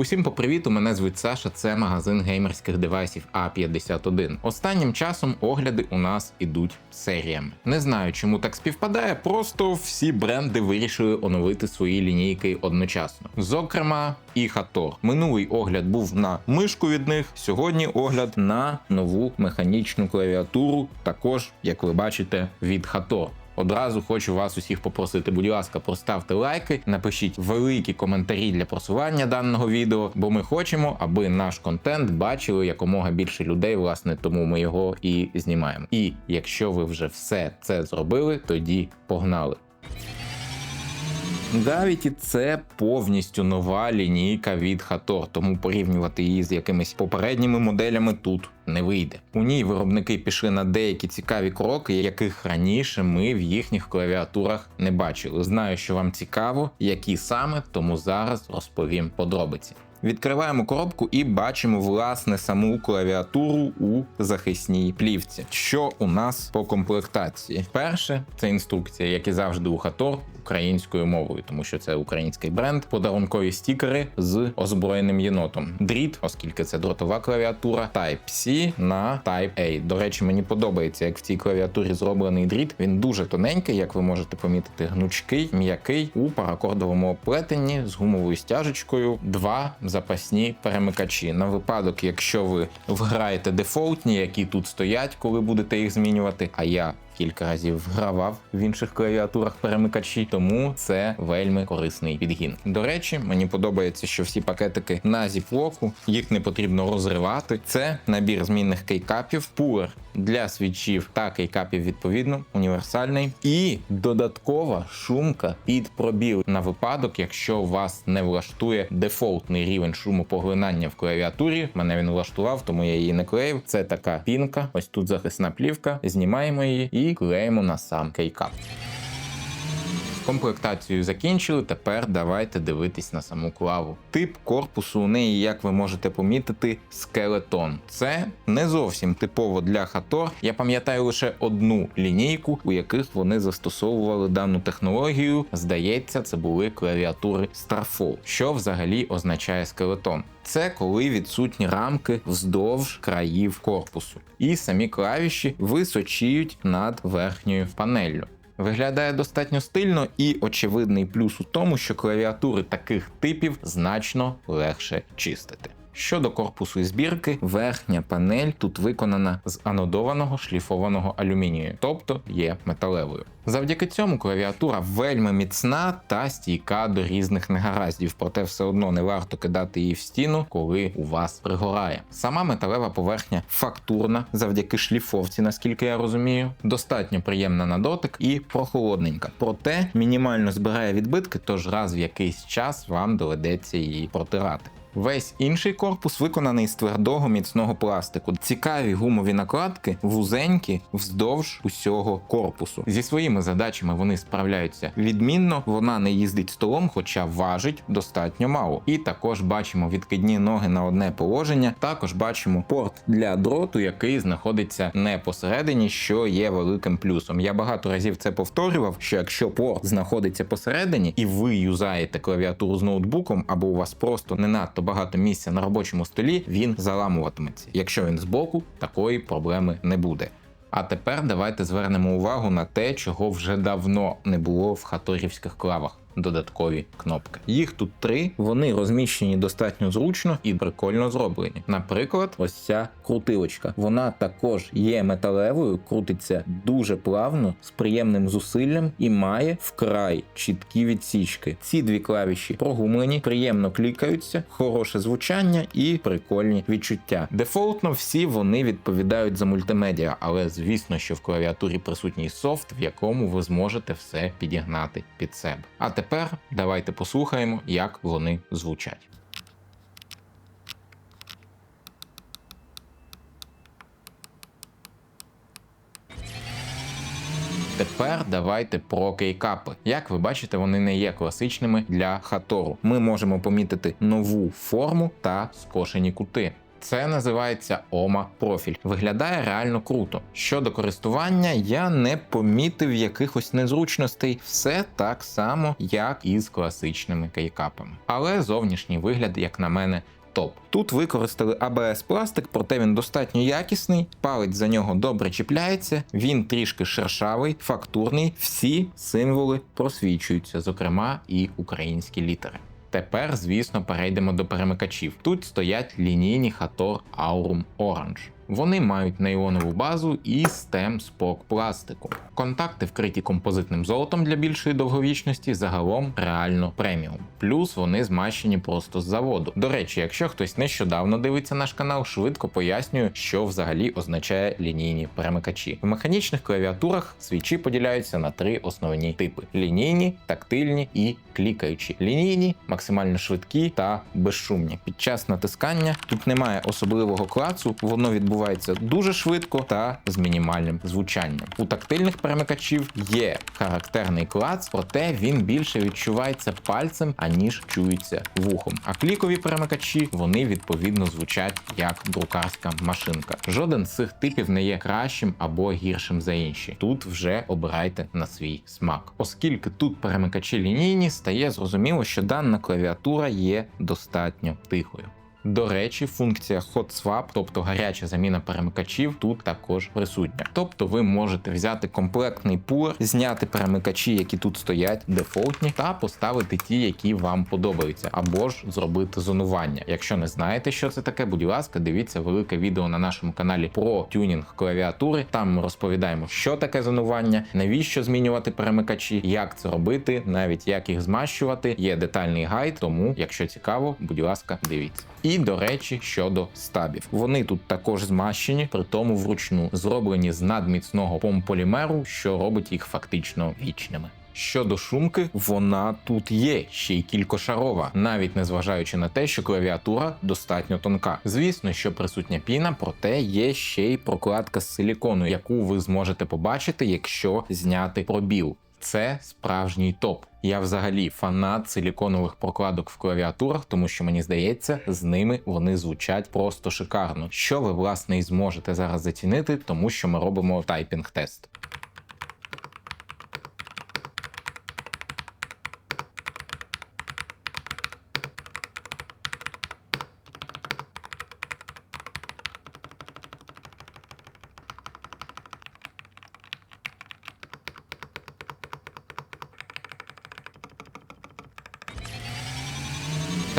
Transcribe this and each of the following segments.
Усім по привіту, мене звуть Саша, це магазин геймерських девайсів А51. Останнім часом огляди у нас ідуть серіями. Не знаю, чому так співпадає, просто всі бренди вирішили оновити свої лінійки одночасно. Зокрема, і Хатор. Минулий огляд був на мишку від них. Сьогодні огляд на нову механічну клавіатуру, також, як ви бачите, від Хатор. Одразу хочу вас усіх попросити, будь ласка, поставте лайки, напишіть великі коментарі для просування даного відео, бо ми хочемо, аби наш контент бачили якомога більше людей. Власне, тому ми його і знімаємо. І якщо ви вже все це зробили, тоді погнали. Gravity – це повністю нова лінійка від Хатор, тому порівнювати її з якимись попередніми моделями тут не вийде. У ній виробники пішли на деякі цікаві кроки, яких раніше ми в їхніх клавіатурах не бачили. Знаю, що вам цікаво, які саме, тому зараз розповім подробиці. Відкриваємо коробку і бачимо власне саму клавіатуру у захисній плівці. Що у нас по комплектації? Перше, це інструкція, як і завжди у Хатор, українською мовою, тому що це український бренд, подарункові стікери з озброєним єнотом. Дріт, оскільки це дротова клавіатура, Type-C на Type-A. До речі, мені подобається, як в цій клавіатурі зроблений дріт. Він дуже тоненький, як ви можете помітити, гнучкий, м'який у паракордовому оплетенні з гумовою стяжечкою. Два запасні перемикачі. На випадок, якщо ви вграєте дефолтні, які тут стоять, коли будете їх змінювати. А я кілька разів гравав в інших клавіатурах перемикачі, тому це вельми корисний підгін. До речі, мені подобається, що всі пакетики на зіплоку, їх не потрібно розривати. Це набір змінних кейкапів, пулер для свічів та кейкапів відповідно, універсальний, і додаткова шумка під пробіл на випадок, якщо вас не влаштує дефолтний рівень шумопоглинання в клавіатурі. Мене він влаштував, тому я її не клеїв. Це така пінка. Ось тут захисна плівка. Знімаємо її і клеїмо на сам кейкап. Комплектацію закінчили. Тепер давайте дивитись на саму клаву. Тип корпусу у неї, як ви можете помітити, скелетон. Це не зовсім типово для Хатор. Я пам'ятаю лише одну лінійку, у яких вони застосовували дану технологію. Здається, це були клавіатури Starfall. Що взагалі означає скелетон? Це коли відсутні рамки вздовж країв корпусу, і самі клавіші височіють над верхньою панеллю. Виглядає достатньо стильно, і очевидний плюс у тому, що клавіатури таких типів значно легше чистити. Щодо корпусу збірки, верхня панель тут виконана з анодованого шліфованого алюмінію, тобто є металевою. Завдяки цьому клавіатура вельми міцна та стійка до різних негараздів, проте все одно не варто кидати її в стіну, коли у вас пригорає. Сама металева поверхня фактурна, завдяки шліфовці, наскільки я розумію, достатньо приємна на дотик і прохолодненька. Проте мінімально збирає відбитки, тож раз в якийсь час вам доведеться її протирати. Весь інший корпус виконаний з твердого міцного пластику. Цікаві гумові накладки вузенькі вздовж усього корпусу. Зі своїми задачами вони справляються відмінно. Вона не їздить столом, хоча важить достатньо мало. І також бачимо відкидні ноги на одне положення. Також бачимо порт для дроту, який знаходиться не посередині, що є великим плюсом. Я багато разів це повторював. Що якщо порт знаходиться посередині, і ви юзаєте клавіатуру з ноутбуком, або у вас просто не надто багато місця на робочому столі, він заламуватиметься. Якщо він збоку, такої проблеми не буде. А тепер давайте звернемо увагу на те, чого вже давно не було в хаторівських клавах. Додаткові кнопки. Їх тут три, вони розміщені достатньо зручно і прикольно зроблені. Наприклад, ось ця крутилочка. Вона також є металевою, крутиться дуже плавно, з приємним зусиллям і має вкрай чіткі відсічки. Ці дві клавіші прогумлені, приємно клікаються, хороше звучання і прикольні відчуття. Дефолтно всі вони відповідають за мультимедіа, але звісно, що в клавіатурі присутній софт, в якому ви зможете все підігнати під себе. А тепер давайте послухаємо, як вони звучать. Тепер давайте про кейкапи. Як ви бачите, вони не є класичними для хатору. Ми можемо помітити нову форму та скошені кути. Це називається OMA профіль. Виглядає реально круто. Щодо користування, я не помітив якихось незручностей. Все так само, як і з класичними кейкапами. Але зовнішній вигляд, як на мене, топ. Тут використали ABS пластик, проте він достатньо якісний, палець за нього добре чіпляється, він трішки шершавий, фактурний, всі символи просвічуються, зокрема і українські літери. Тепер, звісно, перейдемо до перемикачів. Тут стоять лінійні Hator Aurum Orange. Вони мають нейлонову базу і стем спок пластику. Контакти вкриті композитним золотом для більшої довговічності, загалом реально преміум. Плюс вони змащені просто з заводу. До речі, якщо хтось нещодавно дивиться наш канал, швидко пояснюю, що взагалі означає лінійні перемикачі. В механічних клавіатурах свічі поділяються на три основні типи: лінійні, тактильні і клікаючі. Лінійні, максимально швидкі та безшумні. Під час натискання тут немає особливого клацу, воно відбувається дуже швидко та з мінімальним звучанням. У тактильних перемикачів є характерний клац, проте він більше відчувається пальцем, аніж чується вухом. А клікові перемикачі вони відповідно звучать як друкарська машинка. Жоден з цих типів не є кращим або гіршим за інші. Тут вже обирайте на свій смак. Оскільки тут перемикачі лінійні, стає зрозуміло, що дана клавіатура є достатньо тихою. До речі, функція Hot Swap, тобто гаряча заміна перемикачів, тут також присутня. Тобто ви можете взяти комплектний пулер, зняти перемикачі, які тут стоять, дефолтні, та поставити ті, які вам подобаються, або ж зробити зонування. Якщо не знаєте, що це таке, будь ласка, дивіться велике відео на нашому каналі про тюнінг клавіатури. Там ми розповідаємо, що таке зонування, навіщо змінювати перемикачі, як це робити, навіть як їх змащувати. Є детальний гайд, тому, якщо цікаво, будь ласка, дивіться. І до речі, щодо стабів, вони тут також змащені, при тому вручну зроблені з надміцного помполімеру, що робить їх фактично вічними. Щодо шумки, вона тут є ще й кількошарова, навіть незважаючи на те, що клавіатура достатньо тонка. Звісно, що присутня піна, проте є ще й прокладка з силікону, яку ви зможете побачити, якщо зняти пробіл. Це справжній топ. Я взагалі фанат силіконових прокладок в клавіатурах, тому що мені здається, з ними вони звучать просто шикарно. Що ви власне і зможете зараз зацінити, тому що ми робимо тайпінг-тест.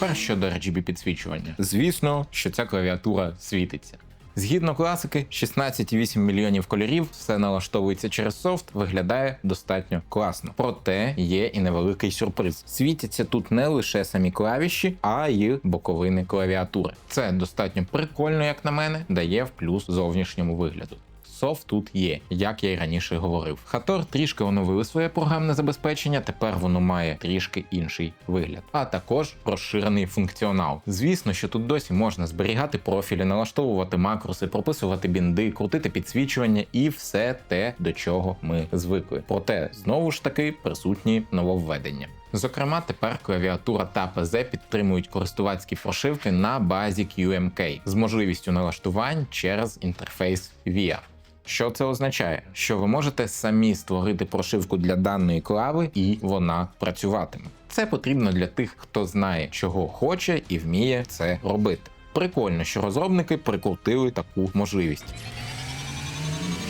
Тепер щодо RGB підсвічування. Звісно, що ця клавіатура світиться. Згідно класики, 16,8 мільйонів кольорів, все налаштовується через софт, виглядає достатньо класно. Проте є і невеликий сюрприз. Світяться тут не лише самі клавіші, а й боковини клавіатури. Це достатньо прикольно, як на мене, дає в плюс зовнішньому вигляду. Софт тут є, як я й раніше говорив. Хатор трішки оновили своє програмне забезпечення, тепер воно має трішки інший вигляд, а також розширений функціонал. Звісно, що тут досі можна зберігати профілі, налаштовувати макроси, прописувати бінди, крутити підсвічування і все те, до чого ми звикли. Проте знову ж таки присутні нововведення. Зокрема, тепер клавіатура та ПЗ підтримують користувацькі прошивки на базі QMK з можливістю налаштувань через інтерфейс VIA. Що це означає? Що ви можете самі створити прошивку для даної клави, і вона працюватиме. Це потрібно для тих, хто знає, чого хоче і вміє це робити. Прикольно, що розробники прикрутили таку можливість.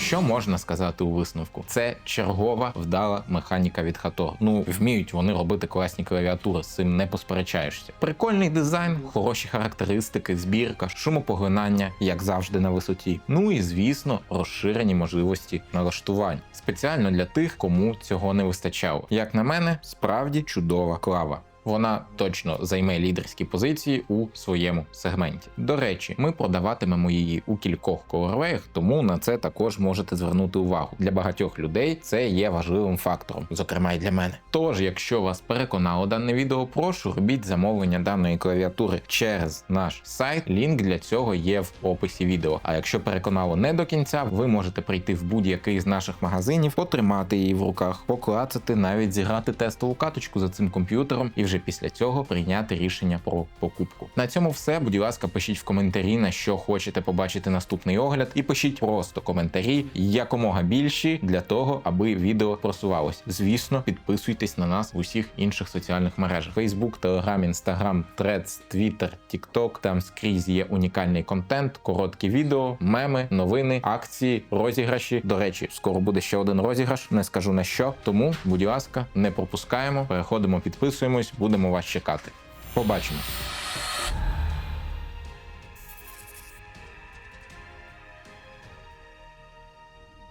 Що можна сказати у висновку? Це чергова вдала механіка від Hator. Ну вміють вони робити класні клавіатури, з цим не посперечаєшся. Прикольний дизайн, хороші характеристики, збірка, шумопоглинання, як завжди на висоті. Ну і звісно, розширені можливості налаштувань. Спеціально для тих, кому цього не вистачало. Як на мене, справді чудова клава вона точно займе лідерські позиції у своєму сегменті. До речі, ми продаватимемо її у кількох колорвеях, тому на це також можете звернути увагу. Для багатьох людей це є важливим фактором, зокрема й для мене. Тож, якщо вас переконало дане відео, прошу робіть замовлення даної клавіатури через наш сайт. Лінк для цього є в описі відео. А якщо переконало не до кінця, ви можете прийти в будь-який з наших магазинів, потримати її в руках, поклацати, навіть зіграти тестову каточку за цим комп'ютером і вже вже після цього прийняти рішення про покупку. На цьому все. Будь ласка, пишіть в коментарі, на що хочете побачити наступний огляд, і пишіть просто коментарі якомога більші для того, аби відео просувалось. Звісно, підписуйтесь на нас в усіх інших соціальних мережах: Facebook, Telegram, Instagram, Threads, Twitter, TikTok. Там скрізь є унікальний контент, короткі відео, меми, новини, акції, розіграші. До речі, скоро буде ще один розіграш, не скажу на що. Тому, будь ласка, не пропускаємо, переходимо, підписуємось, будемо вас чекати. Побачимось.